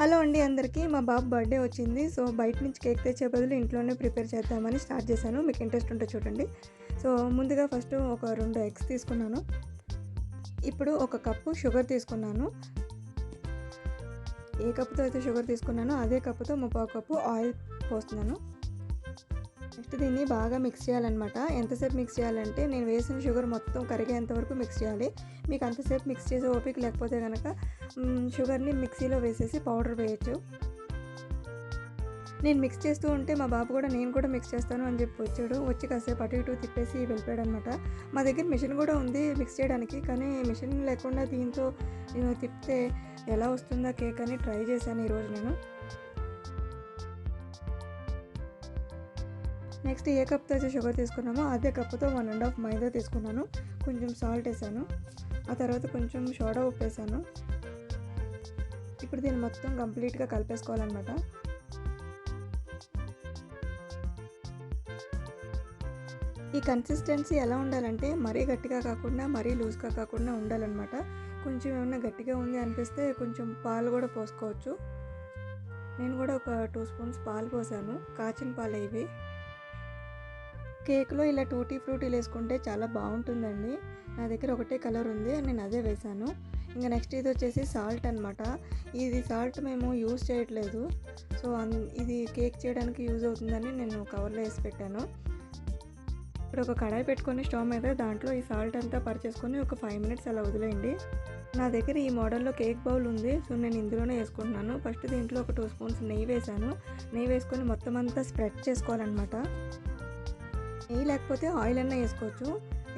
Hello అండి అందరికీ. మా బాబు బర్త్డే వచ్చింది. సో బయట నుంచి కేక్ తెచ్చే బదులు ఇంట్లోనే ప్రిపేర్ చేద్దామని స్టార్ట్ చేశాను. మీకు ఇంట్రెస్ట్ ఉంటే చూడండి. సో ముందుగా ఫస్ట్ ఒక రెండు ఎగ్స్ తీసుకున్నాను. ఇప్పుడు ఒక కప్పు షుగర్ తీసుకున్నాను. ఏ కప్పుతో అయితే షుగర్ తీసుకున్నానో అదే కప్పుతో ముప్పావు కప్పు ఆయిల్ పోస్తున్నాను. నెక్స్ట్ దీన్ని బాగా మిక్స్ చేయాలన్నమాట. ఎంతసేపు మిక్స్ చేయాలంటే నేను వేసిన షుగర్ మొత్తం కరిగేంత వరకు మిక్స్ చేయాలి. మీకు అంతసేపు మిక్స్ చేసే ఓపిక లేకపోతే కనుక షుగర్ని మిక్సీలో వేసేసి పౌడర్ వేయచ్చు. నేను మిక్స్ చేస్తూ ఉంటే మా బాబు కూడా నేను కూడా మిక్స్ చేస్తాను అని చెప్పి వచ్చాడు. వచ్చి కాసేపు అటు ఇటు తిప్పేసి వెళ్ళిపోయాడు అనమాట మా దగ్గర మిషన్ కూడా ఉంది మిక్స్ చేయడానికి కానీ మిషన్ లేకుండా దీంతో నేను తిప్పితే ఎలా వస్తుందా కేక్ అని ట్రై చేశాను ఈరోజు నేను. నెక్స్ట్ ఏ కప్తో అయితే షుగర్ తీసుకున్నామో అదే కప్పుతో వన్ అండ్ హాఫ్ మైదా తీసుకున్నాను. కొంచెం సాల్ట్ వేసాను. ఆ తర్వాత కొంచెం సోడా ఉప్పు వేసాను. ఇప్పుడు దీన్ని మొత్తం కంప్లీట్గా కలిపేసుకోవాలన్నమాట. ఈ కన్సిస్టెన్సీ ఎలా ఉండాలంటే మరీ గట్టిగా కాకుండా మరీ లూజ్గా కాకుండా ఉండాలన్నమాట. కొంచెం ఏమైనా గట్టిగా ఉంది అనిపిస్తే కొంచెం పాలు కూడా పోసుకోవచ్చు. నేను కూడా ఒక టూ స్పూన్స్ పాలు పోసాను. కాచిన పాలు ఇవి. కేక్లో ఇలా టూటీ ఫ్రూటీలు వేసుకుంటే చాలా బాగుంటుందండి. నా దగ్గర ఒకటే కలర్ ఉంది నేను అదే వేసాను ఇంకా నెక్స్ట్ ఇది వచ్చేసి సాల్ట్ అనమాట ఇది సాల్ట్ మేము యూజ్ చేయట్లేదు. సో అన్- ఇది కేక్ చేయడానికి యూజ్ అవుతుందని నేను కవర్లో వేసి పెట్టాను. ఇప్పుడు ఒక కడాయి పెట్టుకొని స్టవ్ మీద దాంట్లో ఈ సాల్ట్ అంతా పరిచేసుకొని ఒక ఫైవ్ మినిట్స్ అలా వదిలేయండి. నా దగ్గర ఈ మోడల్లో కేక్ బౌల్ ఉంది. సో నేను ఇందులోనే వేసుకుంటున్నాను. ఫస్ట్ దీంట్లో ఒక టూ స్పూన్స్ నెయ్యి వేసాను నెయ్యి వేసుకొని మొత్తం అంతా స్ప్రెడ్ చేసుకోవాలన్నమాట. నెయ్యి లేకపోతే ఆయిల్ అన్నా వేసుకోవచ్చు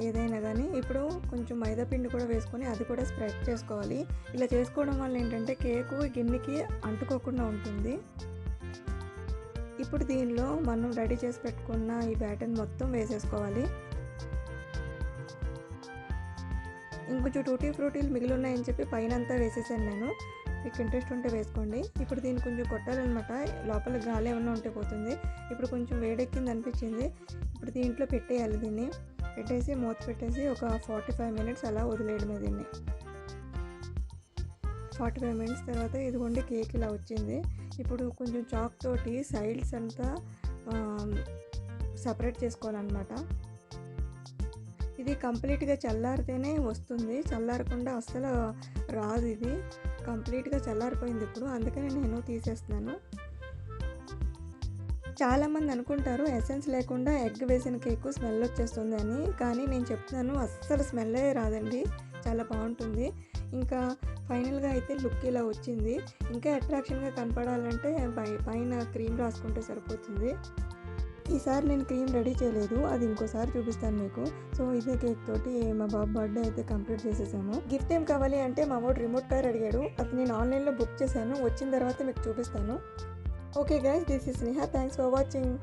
ఏదైనా కానీ ఇప్పుడు కొంచెం మైదా పిండి కూడా వేసుకొని అది కూడా స్ప్రెడ్ చేసుకోవాలి. ఇలా చేసుకోవడం వల్ల ఏంటంటే కేకు గిన్నెకి అంటుకోకుండా ఉంటుంది. ఇప్పుడు దీనిలో మనం రెడీ చేసి పెట్టుకున్న ఈ బ్యాటర్ని మొత్తం వేసేసుకోవాలి. ఇంకొంచెం టూటీ ఫ్రూటీలు మిగిలి ఉన్నాయని చెప్పి పైన అంతా వేసేసాను నేను. మీకు ఇంట్రెస్ట్ ఉంటే వేసుకోండి. ఇప్పుడు దీన్ని కొంచెం కొట్టాలన్నమాట. లోపల గాలి ఏమన్నా ఉంటే పోతుంది. ఇప్పుడు కొంచెం వేడెక్కింది అనిపించింది. ఇప్పుడు దీంట్లో పెట్టేయాలి దీన్ని. పెట్టేసి మూత పెట్టేసి ఒక ఫార్టీ ఫైవ్ మినిట్స్ అలా వదిలేయడమే దీన్ని. ఫార్టీ ఫైవ్ మినిట్స్ తర్వాత ఇదిగోండి కేక్ ఇలా వచ్చింది. ఇప్పుడు కొంచెం చాక్ తోటి సైడ్స్ అంతా సపరేట్ చేసుకోవాలన్నమాట. ఇది కంప్లీట్గా చల్లారితేనే వస్తుంది. చల్లారకుండా అస్సలు రాదు ఇది. కంప్లీట్గా చల్లారిపోయింది ఇప్పుడు. అందుకని నేను తీసేస్తున్నాను. చాలామంది అనుకుంటారు ఎసెన్స్ లేకుండా ఎగ్ వేసిన కేక్ స్మెల్ వచ్చేస్తుంది అని. కానీ నేను చెప్తున్నాను అస్సలు స్మెల్లే రాదండి. చాలా బాగుంటుంది. ఇంకా ఫైనల్గా అయితే లుక్ ఇలా వచ్చింది. ఇంకా అట్రాక్షన్గా కనపడాలంటే పై పైన క్రీమ్ రాసుకుంటే సరిపోతుంది. ఈసారి నేను క్రీమ్ రెడీ చేయలేదు అది ఇంకోసారి చూపిస్తాను మీకు. సో ఇదే కేక్ తోటి మా బాబు బర్త్డే అయితే కంప్లీట్ చేసేసాము. గిఫ్ట్ ఏం కావాలి అంటే మా వాడు రిమోట్ కార్ అడిగాడు. అది నేను ఆన్లైన్లో బుక్ చేశాను వచ్చిన తర్వాత మీకు చూపిస్తాను. Okay guys this is Sneha thanks for watching